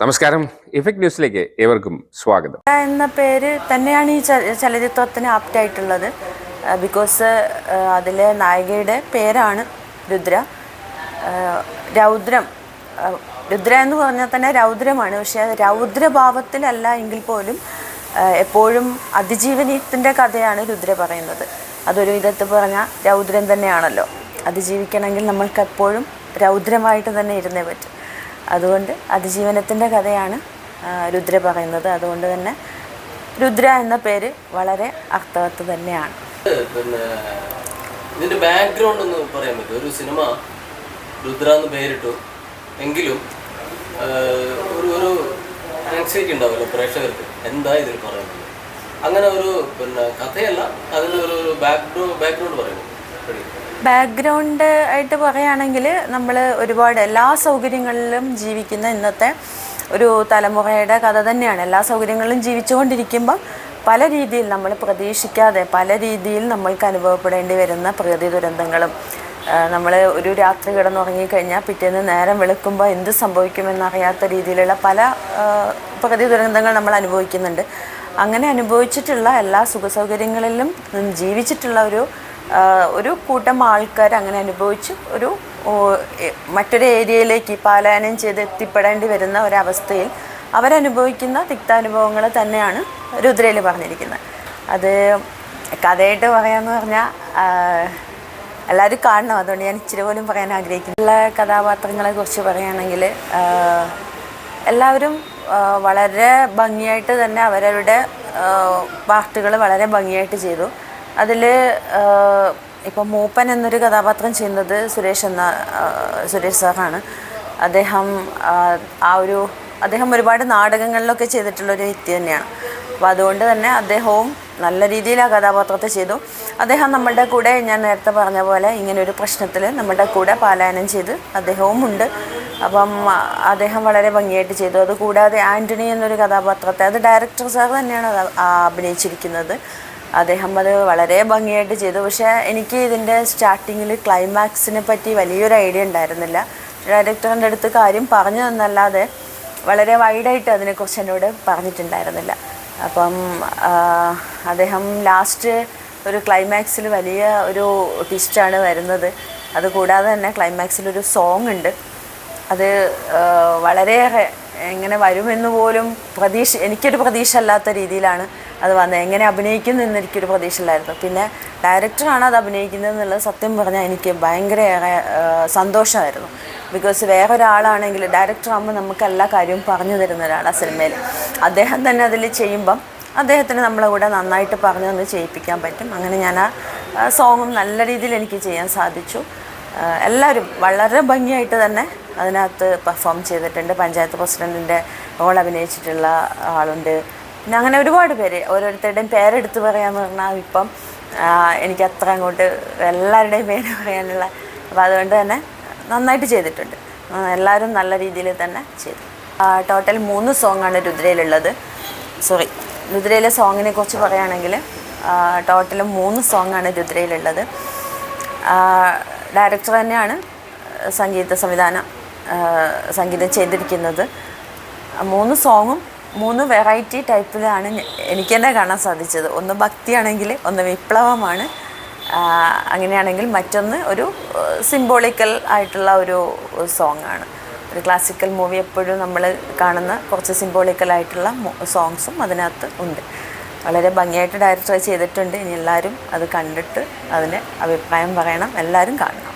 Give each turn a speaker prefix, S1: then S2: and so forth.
S1: നമസ്കാരം. ഇഫക്ട് ന്യൂസിലേക്ക് ഏവർക്കും സ്വാഗതം.
S2: എന്ന പേര് തന്നെയാണ് ഈ ചലച്ചിത്രത്തിന് ആപ്റ്റ് ആയിട്ടുള്ളത്. ബിക്കോസ് അതിലെ നായികയുടെ പേരാണ് രുദ്ര. രൗദ്രം. രുദ്ര എന്ന് പറഞ്ഞാൽ തന്നെ രൗദ്രമാണ്. പക്ഷേ രൗദ്രഭാവത്തിലല്ല എങ്കിൽ പോലും എപ്പോഴും അതിജീവനത്തിന്റെ കഥയാണ് രുദ്ര പറയുന്നത്. അതൊരു വിധത്തിൽ പറഞ്ഞാൽ രൗദ്രം തന്നെയാണല്ലോ. അതിജീവിക്കണമെങ്കിൽ നമ്മൾക്ക് എപ്പോഴും രൗദ്രമായിട്ട് തന്നെ ഇരുന്നേ പറ്റും. അതുകൊണ്ട് അതിജീവനത്തിന്റെ കഥയാണ് രുദ്ര പറയുന്നത്. അതുകൊണ്ട് തന്നെ രുദ്ര എന്ന പേര് വളരെ അർത്ഥവത്ത് തന്നെയാണ്.
S3: പിന്നെ ഇതിന്റെ ബാക്ക്ഗ്രൗണ്ട് ഒന്ന് പറയാൻ പറ്റും ഒരു സിനിമ രുദ്ര എന്ന് പേരിട്ടു. എങ്കിലും ഒരു ഒരു ആൻസൈറ്റി ഉണ്ടാവില്ല പ്രേക്ഷകർക്ക്. എന്താ ഇതിൽ പറയുന്നത്? അങ്ങനെ ഒരു പിന്നെ കഥയല്ല അതിന്റെ ഒരു ബാക്ക്ഗ്രൗണ്ട് ബാക്ക്ഗ്രൗണ്ട് പറയുന്നു. Ready?
S2: ബാക്ക്ഗ്രൗണ്ട് ആയിട്ട് പറയുകയാണെങ്കിൽ നമ്മൾ ഒരുപാട് എല്ലാ സൗകര്യങ്ങളിലും ജീവിക്കുന്ന ഇന്നത്തെ ഒരു തലമുറയുടെ കഥ തന്നെയാണ്. എല്ലാ സൗകര്യങ്ങളിലും ജീവിച്ചുകൊണ്ടിരിക്കുമ്പോൾ പല രീതിയിൽ നമ്മൾ പ്രതീക്ഷിക്കാതെ പല രീതിയിൽ നമ്മൾക്ക് അനുഭവപ്പെടേണ്ടി വരുന്ന പ്രകൃതി ദുരന്തങ്ങളും നമ്മൾ ഒരു രാത്രി കിടന്നുറങ്ങിക്കഴിഞ്ഞാൽ പിറ്റേന്ന് നേരം വെളുക്കുമ്പോൾ എന്ത് സംഭവിക്കുമെന്നറിയാത്ത രീതിയിലുള്ള പല പ്രകൃതി ദുരന്തങ്ങൾ നമ്മൾ അനുഭവിക്കുന്നുണ്ട്. അങ്ങനെ അനുഭവിച്ചിട്ടുള്ള എല്ലാ സുഖസൗകര്യങ്ങളിലും ജീവിച്ചിട്ടുള്ള ഒരു ഒരു കൂട്ടം ആൾക്കാർ അങ്ങനെ അനുഭവിച്ച് ഒരു മറ്റൊരു ഏരിയയിലേക്ക് പാലായനം ചെയ്ത് എത്തിപ്പെടേണ്ടി വരുന്ന ഒരവസ്ഥയിൽ അവരനുഭവിക്കുന്ന തിക്താനുഭവങ്ങൾ തന്നെയാണ് രുദ്രയിൽ പറഞ്ഞിരിക്കുന്നത്. അത് കഥയായിട്ട് പറയാമെന്ന് പറഞ്ഞാൽ എല്ലാവരും കാണണം. അതുകൊണ്ട് ഞാൻ ഇച്ചിരി പോലും പറയാൻ ആഗ്രഹിക്കുന്നു ഉള്ള കഥാപാത്രങ്ങളെ കുറിച്ച് പറയുകയാണെങ്കിൽ എല്ലാവരും വളരെ ഭംഗിയായിട്ട് തന്നെ അവരവരുടെ പാർട്ടുകൾ വളരെ ഭംഗിയായിട്ട് ചെയ്തു. അതിൽ ഇപ്പം മൂപ്പൻ എന്നൊരു കഥാപാത്രം ചെയ്യുന്നത് സുരേഷ് എന്ന സുരേഷ് സാറാണ്. അദ്ദേഹം ആ, ഒരു അദ്ദേഹം ഒരുപാട് നാടകങ്ങളിലൊക്കെ ചെയ്തിട്ടുള്ളൊരു വ്യക്തി തന്നെയാണ്. അപ്പോൾ അതുകൊണ്ട് തന്നെ അദ്ദേഹവും നല്ല രീതിയിൽ ആ കഥാപാത്രത്തെ ചെയ്തു. അദ്ദേഹം നമ്മളുടെ കൂടെ ഞാൻ നേരത്തെ പറഞ്ഞ പോലെ ഇങ്ങനെ ഒരു പ്രശ്നത്തിൽ നമ്മുടെ കൂടെ പാലായനം ചെയ്ത് അദ്ദേഹവും ഉണ്ട്. അപ്പം അദ്ദേഹം വളരെ ഭംഗിയായിട്ട് ചെയ്തു. അതുകൂടാതെ ആന്റണി എന്നൊരു കഥാപാത്രത്തെ അത് ഡയറക്ടർ സാർ തന്നെയാണ് അഭിനയിച്ചിരിക്കുന്നത്. അദ്ദേഹം അത് വളരെ ഭംഗിയായിട്ട് ചെയ്തു. പക്ഷേ എനിക്ക് ഇതിന്റെ സ്റ്റാർട്ടിങ്ങിൽ ക്ലൈമാക്സിനെ പറ്റി വലിയൊരു ഐഡിയ ഉണ്ടായിരുന്നില്ല. ഡയറക്ടറിന്റെ അടുത്ത് കാര്യം പറഞ്ഞു തന്നല്ലാതെ വളരെ വൈഡായിട്ട് അതിനെക്കുറിച്ച് എന്നോട് പറഞ്ഞിട്ടുണ്ടായിരുന്നില്ല. അപ്പം അദ്ദേഹം ലാസ്റ്റ് ഒരു ക്ലൈമാക്സിൽ വലിയ ഒരു ട്വിസ്റ്റാണ് വരുന്നത്. അതുകൂടാതെ തന്നെ ക്ലൈമാക്സിൽ ഒരു സോങ് ഉണ്ട്. അത് വളരെയേറെ എങ്ങനെ വരുമെന്ന് പോലും പ്രതീക്ഷ എനിക്കൊരു പ്രതീക്ഷ അല്ലാത്ത രീതിയിലാണ് അത് വന്നത്. എങ്ങനെ അഭിനയിക്കുന്നു എന്ന് എനിക്കൊരു പ്രതീക്ഷ ഇല്ലായിരുന്നു പിന്നെ ഡയറക്ടറാണ് അത് അഭിനയിക്കുന്നത് എന്നുള്ളത് സത്യം പറഞ്ഞാൽ എനിക്ക് ഭയങ്കര സന്തോഷമായിരുന്നു. ബിക്കോസ് വേറൊരാളാണെങ്കിൽ ഡയറക്ടർ ആകുമ്പോൾ നമുക്ക് എല്ലാ കാര്യവും പറഞ്ഞു തരുന്ന ഒരാളാണ് സിനിമയിൽ. അദ്ദേഹം തന്നെ അതിൽ ചെയ്യുമ്പം അദ്ദേഹത്തിന് നമ്മളെ കൂടെ നന്നായിട്ട് പറഞ്ഞു തന്ന് ചെയ്യിപ്പിക്കാൻ പറ്റും. അങ്ങനെ ഞാൻ ആ സോങ്ങും നല്ല രീതിയിൽ എനിക്ക് ചെയ്യാൻ സാധിച്ചു. എല്ലാവരും വളരെ ഭംഗിയായിട്ട് തന്നെ അതിനകത്ത് പെർഫോം ചെയ്തിട്ടുണ്ട്. പഞ്ചായത്ത് പ്രസിഡന്റിന്റെ റോൾ അഭിനയിച്ചിട്ടുള്ള ആളുണ്ട്. പിന്നെ അങ്ങനെ ഒരുപാട് പേര്. ഓരോരുത്തരുടെയും പേരെടുത്ത് പറയാമെന്ന് പറഞ്ഞാൽ ഇപ്പം എനിക്ക് അത്ര അങ്ങോട്ട് എല്ലാവരുടെയും പേര് പറയാനുള്ള അപ്പോൾ അതുകൊണ്ട് തന്നെ നന്നായിട്ട് ചെയ്തിട്ടുണ്ട്. എല്ലാവരും നല്ല രീതിയിൽ തന്നെ ചെയ്തു. ടോട്ടൽ മൂന്ന് സോങ്ങാണ് രുദ്രയിലുള്ളത്. സോറി രുദ്രയിലെ സോങ്ങിനെ കുറിച്ച് പറയുകയാണെങ്കിൽ ടോട്ടൽ മൂന്ന് സോങ്ങാണ് രുദ്രയിലുള്ളത്. ഡയറക്ടർ തന്നെയാണ് സംഗീത സംവിധാനം സംഗീതം ചെയ്തിരിക്കുന്നത്. മൂന്ന് സോങ്ങും മൂന്ന് വെറൈറ്റി ടൈപ്പിലാണ് എനിക്ക് തന്നെ കാണാൻ സാധിച്ചത്. ഒന്ന് ഭക്തിയാണെങ്കിൽ ഒന്ന് വിപ്ലവമാണ്. അങ്ങനെയാണെങ്കിൽ മറ്റൊന്ന് ഒരു സിംബോളിക്കൽ ആയിട്ടുള്ള ഒരു സോങ്ങാണ് ഒരു ക്ലാസിക്കൽ മൂവി എപ്പോഴും നമ്മൾ കാണുന്ന കുറച്ച് സിംബോളിക്കൽ ആയിട്ടുള്ള സോങ്സും അതിനകത്ത് ഉണ്ട്. വളരെ ഭംഗിയായിട്ട് ഡയറക്ടർ ചെയ്തിട്ടുണ്ട്. ഇനി എല്ലാവരും അത് കണ്ടിട്ട് അതിന് അഭിപ്രായം പറയണം. എല്ലാവരും കാണണം.